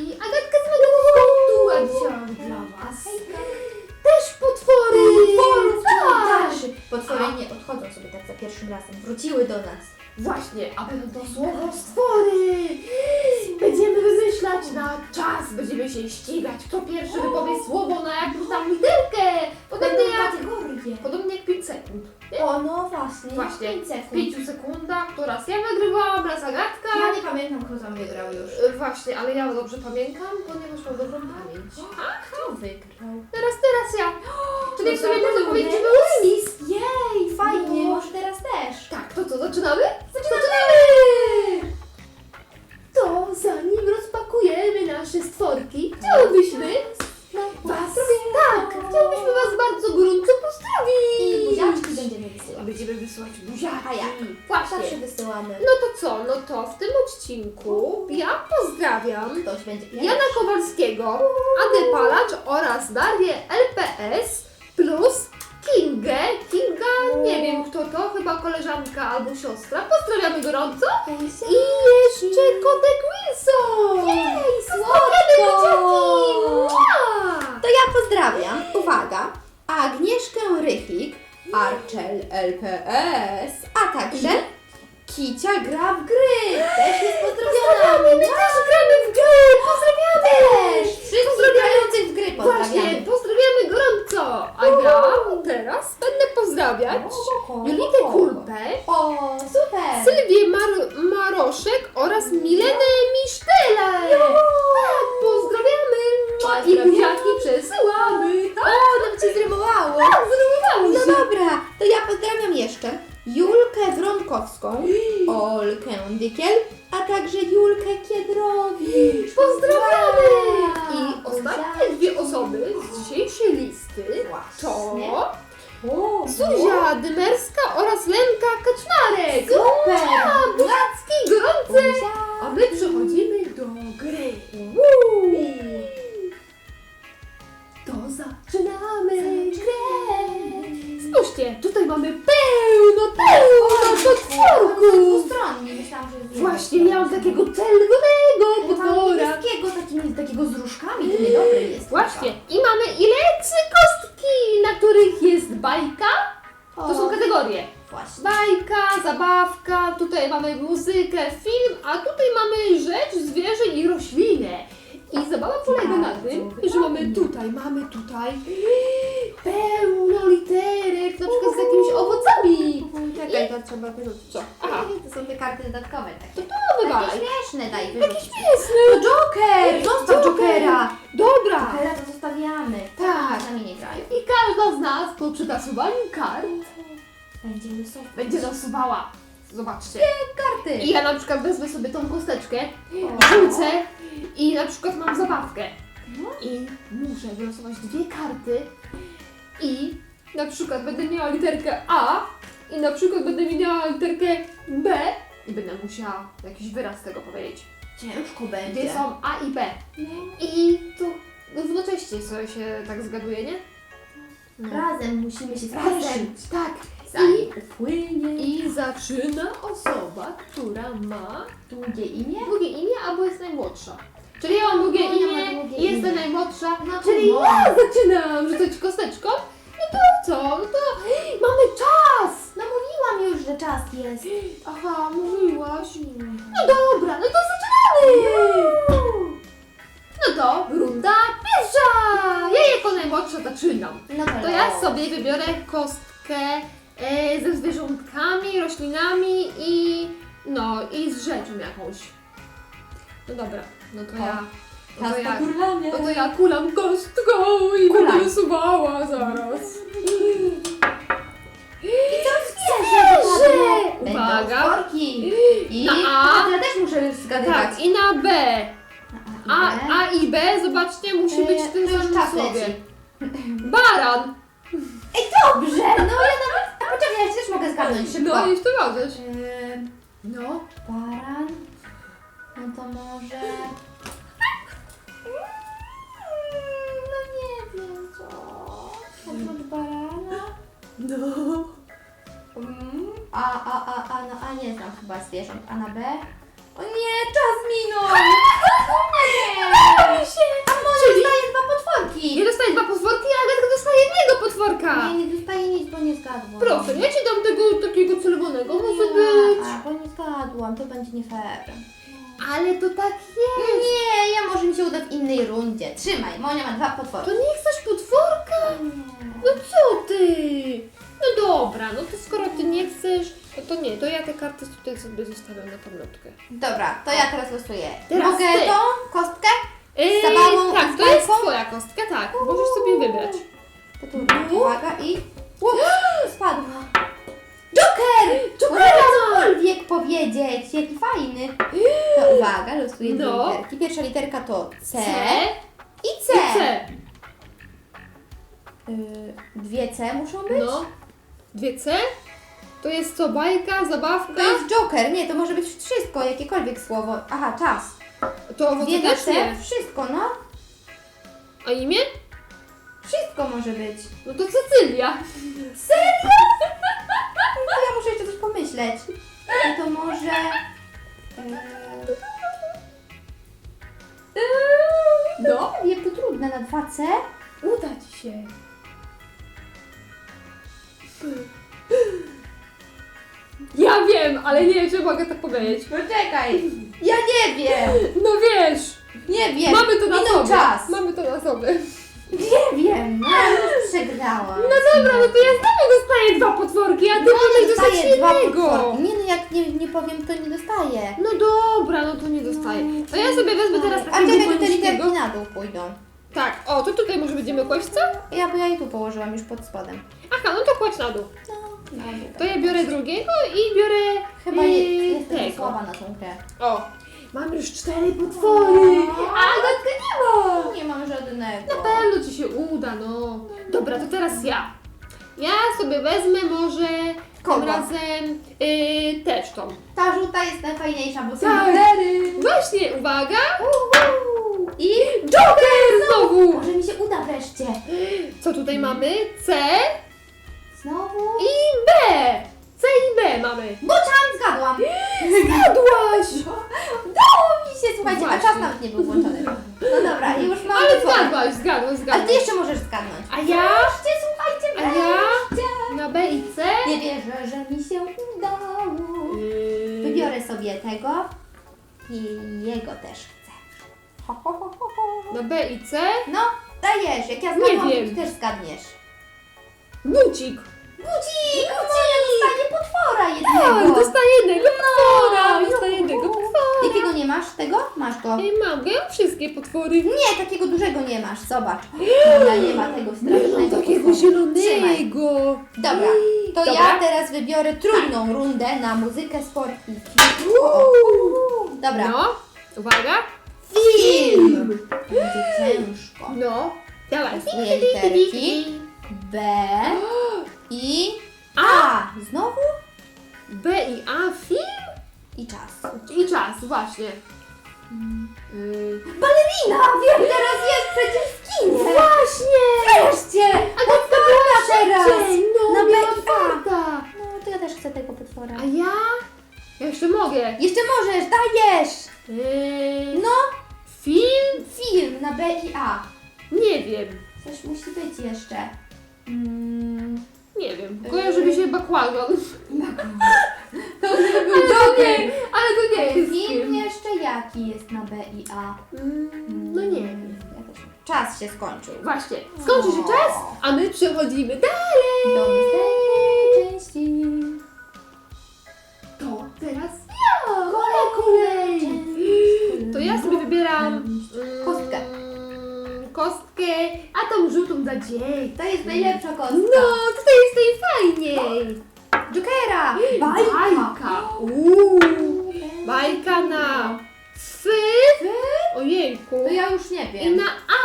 i Agatka z Magatka dzisiaj dla Was. Też potwory! Potworów, tak! tak. Potwory nie odchodzą sobie tak za pierwszym razem. Wróciły do nas. Właśnie, a będą to słowo stwory! Będziemy wymyślać na czas, będziemy się ścigać, kto pierwszy wypowie słowo na jakąś tam literkę! Podobnie Będą jak, kategorie. podobnie 5 sekund. O, no właśnie. Właśnie, Pięć W sekund. 5 sekundach to raz ja wygrywałam, raz Agatka. Ja nie pamiętam, kto tam wygrał już. Y, Właśnie, ale ja dobrze pamiętam, ponieważ mam dobrą pamięć. Kto wygrał? Teraz, teraz ja! Czyli w sumie to można powiedzieć, że remis. był remis. Jej, fajnie, No. może teraz też. Tak, to co, zaczynamy? Zaczynamy! To zanim rozpakujemy nasze stworki, chciałybyśmy chciałybyśmy Was bardzo gorąco I pozdrowić. buziaczki będziemy wysyłać. Będziemy wysyłać buziaki. A jak? Właśnie. Zawsze wysyłamy. No to co, no to w tym odcinku ja pozdrawiam Ktoś będzie. Jana Kowalskiego, Adę Palacz oraz Darię LPS plus Kingę. Kinga, nie wiem kto to, chyba koleżanka albo siostra. Pozdrawiamy gorąco. I jeszcze kotek Wilson! Jej, Pozdrawiamy słodko! buziaki! Mua! To ja pozdrawiam, uwaga, Agnieszkę Rychlik, Archel LPS, a także Kicia gra w gry. Też jest pozdrowiona. Pozdrawiamy, my też gramy w gry! Pozdrawiamy! Też. Wszystkich grających w gry Właśnie, pozdrawiamy. pozdrawiamy gorąco! A ja teraz będę pozdrawiać Julitę Kulpę, O, super. Sylwię Mar- Maroszek oraz Milenę Misztele! Tak, pozdrawiamy! I buziaki przesyłamy! O, nam się zrymowało. Tak, zrymowało No się! dobra, to ja pozdrawiam jeszcze Julkę Wronkowską, Olkę Dykiel, a także Julkę Kiedrowicz. Pozdrawiamy! I ostatnie dwie osoby z dzisiejszej listy to. O, Zuzia Dymerska oraz Lenka Kaczmarek! Super! Mua, Buziacki gorące! A my przechodzimy do gry. To zaczynamy grę. Spójrzcie, tutaj mamy pełno, pełno potworków. Dwustronnie, myślałam, że jest Właśnie miałam takiego czerwonego potwora. takim, takiego z różkami, to niedobry jest. Właśnie. I mamy ile? Trzy kostki, na których jest bajka. To są kategorie. Właśnie. Bajka, zabawka, tutaj mamy muzykę, film, a tutaj mamy rzecz, zwierzę i roślinę. I zabawa polega na tym, że mamy tutaj, mamy tutaj pełno literek, na przykład z jakimiś owocami. Czekaj, to trzeba wyrzucić. Co? Aha, To są te karty dodatkowe to takie. to wywalaj. Takie śmieszne, daj Taki wyrzucić. śmieszny. To Joker! Zostaw Jokera! Dobra. Jokera to zostawiamy. Tak. Z nami nie grają. I każda z nas po przetasowaniu kart Będzie losowy. będzie losuwała. Zobaczcie. karty. I ja na przykład wezmę sobie tą kosteczkę, rzucę i na przykład mam zabawkę. No. I muszę wylosować dwie karty i na przykład będę miała literkę A i na przykład będę miała literkę B i będę musiała jakiś wyraz tego powiedzieć. Ciężko będzie. Gdzie są A i B. No. I to równocześnie sobie się tak zgaduje, nie? No. Razem musimy się Razem, spieszyć. Tak. Zanim upłynie. I zaczyna osoba, która ma Długie imię? długie imię albo jest najmłodsza. Czyli ja mam długie No, imię długie i jestem imię. najmłodsza, No to czyli może. ja zaczynam rzucać kosteczką. No to co? No to mamy czas! No mówiłam już, że czas jest. Aha, mówiłaś. No dobra, no to zaczynamy! No to runda pierwsza! Ja jako najmłodsza zaczynam. No To ja sobie wybiorę kostkę e, ze zwierzątkami, roślinami i no i z rzeczą jakąś. No dobra, no to ja. No to ja, turlania. no to ja kulam kostką i Kulaj. będę rysuwała zaraz. I co zwierzę? Zwierzę! Będą Uwaga. I Na A. ja też muszę zgadywać. Tak, i na B. A, i B. A i B, zobaczcie, musi być w tym E, to samym słowie. Baran! Ej, dobrze! No ja nawet... A ja też mogę zgadnąć szybko. No i w to możesz. Ym, No. Baran. No to może... No nie wiem co. Oprócz barana. No. Mm, A, a, a, a, no, a nie znam chyba zwierząt. A na B? O nie, czas minął! Nie! potworki. Ja dostaję dwa potworki, a dostaje jednego potworka. Nie, nie dostaję nic, bo nie zgadłam. Proszę, ja ci dam tego takiego czerwonego, może Nie, być. a, bo nie zgadłam, to będzie nie fair. Ale to tak jest. Nie, ja może mi się uda w innej rundzie. Trzymaj, Monia ma dwa To potworki. nie chcesz potworka? No co ty? No dobra, no to skoro ty nie chcesz, no to nie, to ja te karty tutaj sobie zostawiam na pamiątkę. Dobra, to ja teraz losuję. Teraz Mogę ty. tą kostkę? Eee, zabawą i tak, z to jest bajką? twoja kostka, tak, możesz sobie wybrać. To tu, uwaga i... Łup, spadła. Joker! Jokera! Cokolwiek powiedzieć, jaki fajny. To uwaga, losuję dwie No. literki. Pierwsza literka to C, C i C. i C. Y, dwie C muszą być? No. Dwie C? To jest co, bajka, zabawka? To jest Joker, nie, to może być wszystko, jakiekolwiek słowo. Aha, czas. To owoce Dwie na też C, nie. wszystko, no. A imię? Wszystko może być. No to Cecylia. Serio? No to ja muszę jeszcze coś pomyśleć. No to może... Eee... No, nie, to trudne na 2C. Uda ci się. Ja wiem, ale nie wiem, czy mogę tak powiedzieć. Poczekaj, ja nie wiem. No wiesz, Nie wiem. mamy to na Minął sobie. czas. Mamy to na sobie. Nie wiem, no ja już przegrałam. No dobra, no to ja znowu dostaję dwa potworki, a ty możesz dostać Dostaję dwa potworki. Nie no, jak nie, nie powiem, to nie dostaję. No dobra, no to nie dostaję. To ja sobie wezmę teraz A takiego czekaj, to te literki na dół pójdą. Tak, o, to tutaj może będziemy kłaść co? Ja, bo ja je tu położyłam już pod spodem. Aha, no to kładź na dół. No, dół. To ja biorę drugiego i biorę Chyba yy, je, jestem tego. słaba na tą grę. O, mamy już cztery potwory, a Agatka nie ma. Nie mam żadnego. Na pewno ci się uda, no. Dobra, to teraz ja. Ja sobie wezmę może Kogo? tym razem yy, też tą. Ta żółta jest najfajniejsza, bo są Tak. Właśnie, uwaga! Uhu. I Joker znowu! może mi się uda wreszcie. Co tutaj mamy? C Znowu. i B. C i B mamy. Buczan zgadłam. Zgadłaś! Udało mi się, słuchajcie, a Właśnie. czas nawet nie był włączony. No dobra, i już mam Ale potwory. zgadłaś, zgadłaś, Ale zgadłaś. ty jeszcze możesz zgadnąć. A ja? Wreszcie, słuchajcie, A ja? wreszcie. Na B i C? Nie wierzę, że mi się udało. Yy, Wybiorę sobie tego i jego też chcę. Ho, ho, ho, ho, ho. Na B i C? No, dajesz, jak ja Nie zgadłam, to wiem. ty też zgadniesz. Bucik. Budzik! Moja dostanie potwora Tak, jednego. dostaję jednego potwora. No, Dostaję jednego potwora. Jakiego nie masz? Tego? Masz go. Ej, mam, ja mam wszystkie potwory. Nie, takiego dużego nie masz, zobacz. Moja nie ma tego strasznego Takiego potwora. Trzymaj. zielonego. Dobra, to Dobra. ja teraz wybiorę trudną rundę na muzykę, sport i film. O, o. Dobra, No, uwaga. film! Będzie ciężko. No, dawaj. Literki. B i A. Znowu? B i A, film I czas. i czas, właśnie. Yy, Balerina! Wiem, teraz jest przecież w kinie! właśnie! Wreszcie! Potwora teraz! No, Na miałam A. farta. No, to ja też chcę tego potwora. A ja? Ja jeszcze mogę. Jeszcze możesz, dajesz! Yy, No, film? film na B i A. Nie wiem. Coś musi być jeszcze. Mm, Nie wiem. Kojarzy mi się bakłażan. to by był Ale to Joker! nie, ale to nie jest Film film. jeszcze jaki jest na B i A? Mm, No nie wiem. Ja też nie. Czas się skończył. Właśnie, skończy się czas, a my przechodzimy dalej. Do następnej części. To teraz ja. Moja kolej. To ja sobie wybieram mm, Kostkę. a tą żółtą za dzień. To jest najlepsza kostka. No, tutaj jest najfajniej. Jokera! Bajka. Uuu. Bajka na fy. Ojejku. To ja już nie I wiem. na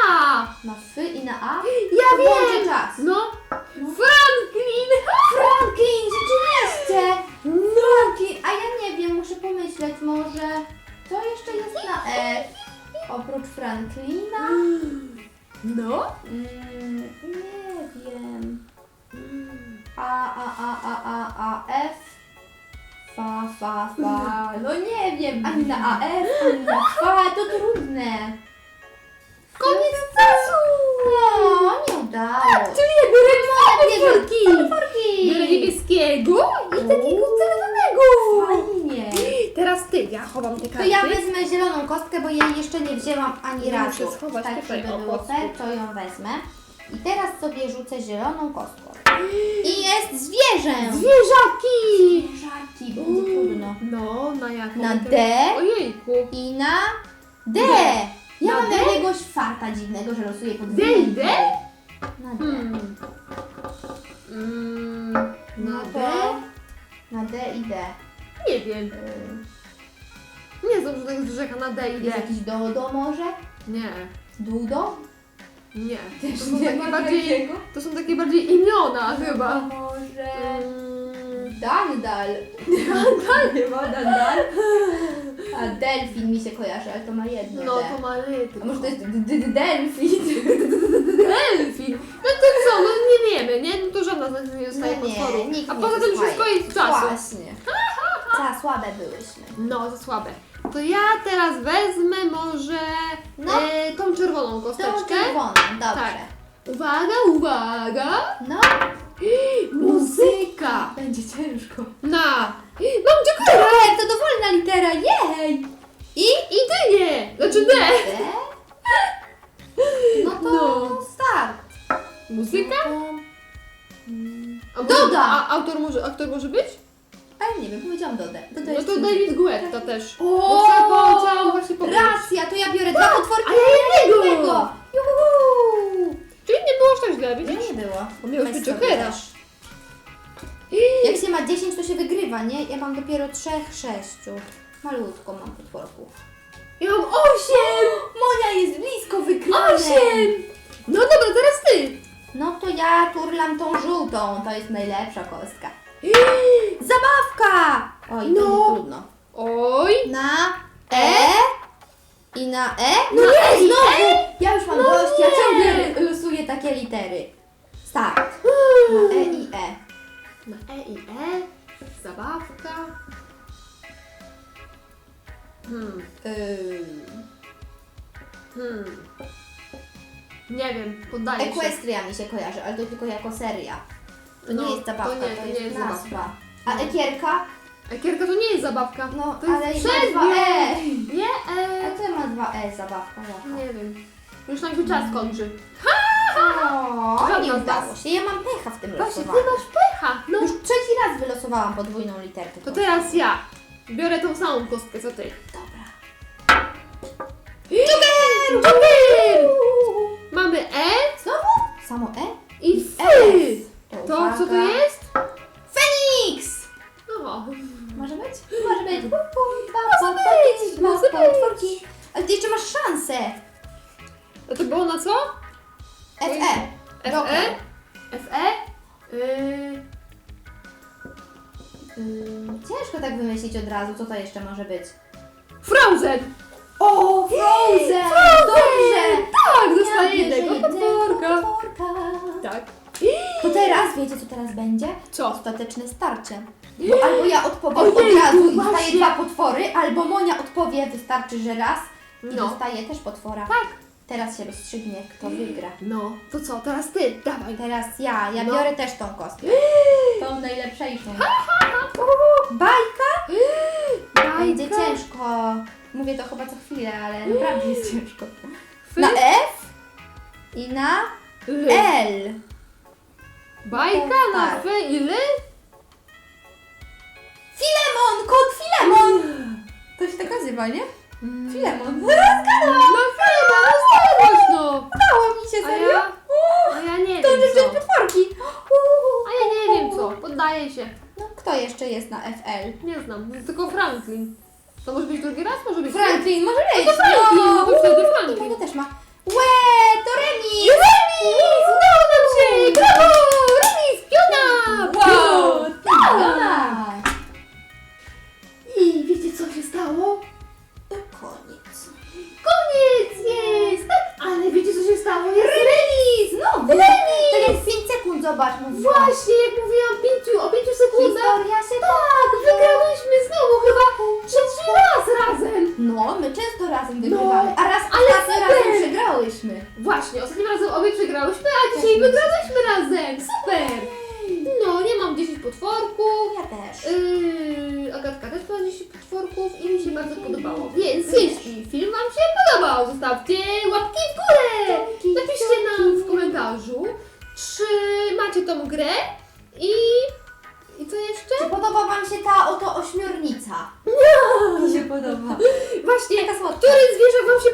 a. Na fy i na A? Ja To wiem. czas. No. Franklin. Franklin, rzeczywiście! Franklin, a ja nie wiem, muszę pomyśleć może. Co jeszcze jest na F? Oprócz Franklina? No. Mm, nie wiem. A, A, A, A, A, A, F. Fa, fa, fa. No nie wiem, ani na A, F, ani na fa, to trudne. Koniec czasu. No, udało. Czyli ja biorę dwa Bierze potworki. potworki. Biorę niebieskiego i takiego czerwonego. Fajnie. Teraz ty, ja chowam te To karty. ja wezmę zieloną kostkę, bo jej jeszcze nie wzięłam ani Ja razu. muszę schować tak, tutaj, żeby o, było kostkę. fair, to ją wezmę. I teraz sobie rzucę zieloną kostką. I jest zwierzę. Zwierzaki! Zwierzaki, będzie trudno. No, na jaką? Na literę? D. Ojejku. I na D. Ja Na mam D? jakiegoś farta dziwnego, że losuję pod D i D? Na D. Hmm. Mm, na D? D. Na D i D. Nie wiem. Nie znam żadnego zwierzaka na D i Jest D. jakiś dodo może? Nie, Dudo? nie. Też To są nie takie ma bardziej, takiego. to są takie bardziej imiona chyba. Może... Mm, Dandal. Dandal nie ma Dandal. A delfin mi się kojarzy, ale to ma jedno No D. to ma. A może to jest d- d- d- delfin? Delfin. No to co, no nie wiemy, nie? No to żadna z nas nie dostaje No nie, potworu. nikt A nie poza tym dostaje. wszystko jest czasu. Właśnie. Za słabe byłyśmy. No, za słabe. To ja teraz wezmę może No. e, tą czerwoną Tą kosteczkę. czerwoną, dobrze. Tak. Uwaga, uwaga. No, Muzyka. będzie ciężko. Na. Mam dziekuję. Ej, to dowolna litera, jej! I? I dynię. Znaczy D. D. No to No. start. Muzyka? No to... Mm, Doda. A autor może, aktor może być? Ale nie wiem, powiedziałam Dodę. Doda No jest to David Guetta też. O, Bo właśnie powiedzieć. Racja, to ja biorę dwa potworki a ja jednego. Juhu! Czyli nie było aż tak źle, Nie, widzisz? nie było. Bo miałeś Weź być sobie Jokera. też. Jak się ma 10, to się wygrywa, nie? Ja mam dopiero 3, 6. Malutko mam potworków. Ja mam osiem! Monia jest blisko wygrania. Osiem! No dobra, teraz ty. No to ja turlam tą żółtą, to jest najlepsza kostka. Zabawka! Oj, to No. nie trudno. Oj. Na E i na E. No Na nie, E znowu! Ja już mam No dość, ja nie. ciągle losuję takie litery. Start. Na E i E. Na E i E. Zabawka. Hmm. Yy, Hmm. Nie wiem, poddaję się. Equestria mi się kojarzy, ale to tylko jako seria. To nie No, jest zabawka, to nie, to nie jest, nazwa. A No. ekierka? Ekierka to nie jest zabawka. No, to ale jest ma przedmiot. dwa E. Nie A E. to ma dwa E zabawka. jaka? Nie wiem. Już nam się czas kończy. O, Żadna nie z udało was. się. Ja mam pecha w tym Właśnie, ty losowaniu. masz pecha. No. Już trzeci raz wylosowałam podwójną literkę. To teraz ja. Biorę tą samą kostkę co ty. Dobra. Joker! Joker! Mamy E Znowu? Samo E? i S. To uwaga. co to jest? Feniks! No. Może być? Może być. Dwa Może potworki, być, dwa może być. potworki. Ale ty jeszcze masz szansę. A to było na co? FE. FE? FE? Yy... Yy... Ciężko tak wymyślić od razu, co to jeszcze może być. Frozen! O, Frozen! Frozen! Dobrze! Tak, bierze jednego potworka. potworka. Tak. To teraz, wiecie co teraz będzie? Co? Ostateczne starcie. Bo albo ja odpowiem od razu i właśnie. dostaję dwa potwory, albo Monia odpowie, wystarczy, że raz i No. dostaje też potwora. Tak. Teraz się rozstrzygnie, kto wygra. No, to co? Teraz ty, dawaj. Teraz ja, ja No. biorę też tą kostkę. Tą najlepszejszą. Bajka? Będzie ciężko. Mówię to chyba co chwilę, ale naprawdę jest ciężko. Na F i na L. Bajka na Tak. F i L? Filemon! Kot Filemon! To się tak nazywa, nie? Filemon. Rozgadłam! No chyba, rozstałeś no. Udało mi się, A serio? ja? Uuu, A ja nie To wiem jeszcze co. potworki. Uuu. A ja nie wiem co, poddaję się. No, kto jeszcze jest na FL? Nie znam, tylko Franklin. To może być drugi raz? Może być Franklin, może być. to Franklin, no to wtedy Uuu, Franklin. Też ma. Co się stało? Koniec. Koniec jest! Tak, ale wiecie co się stało? Jest remis! No, Remis! To jest 5 sekund, zobacz. mówiłam. Właśnie, jak mówiłam pięciu, o pięciu sekundach. Historia się Tak, wygrałyśmy znowu chyba trzeci raz razem. No, my często razem wygrywamy, a raz ale super. razem przegrałyśmy. Właśnie, ostatnim razem obie przegrałyśmy, a dzisiaj I wygrałyśmy razem! Super! No, nie mam 10 potworków. Ja też. Yy, Agatka też ma 10 potworków i mi się bardzo podobało. Więc jeśli film Wam się podobał, zostawcie łapki w górę! Napiszcie nam w komentarzu, czy macie tą grę i... I co jeszcze? Czy podoba Wam się ta oto ośmiornica? Mi się podoba. Właśnie, Taka słodka. który zwierzę Wam się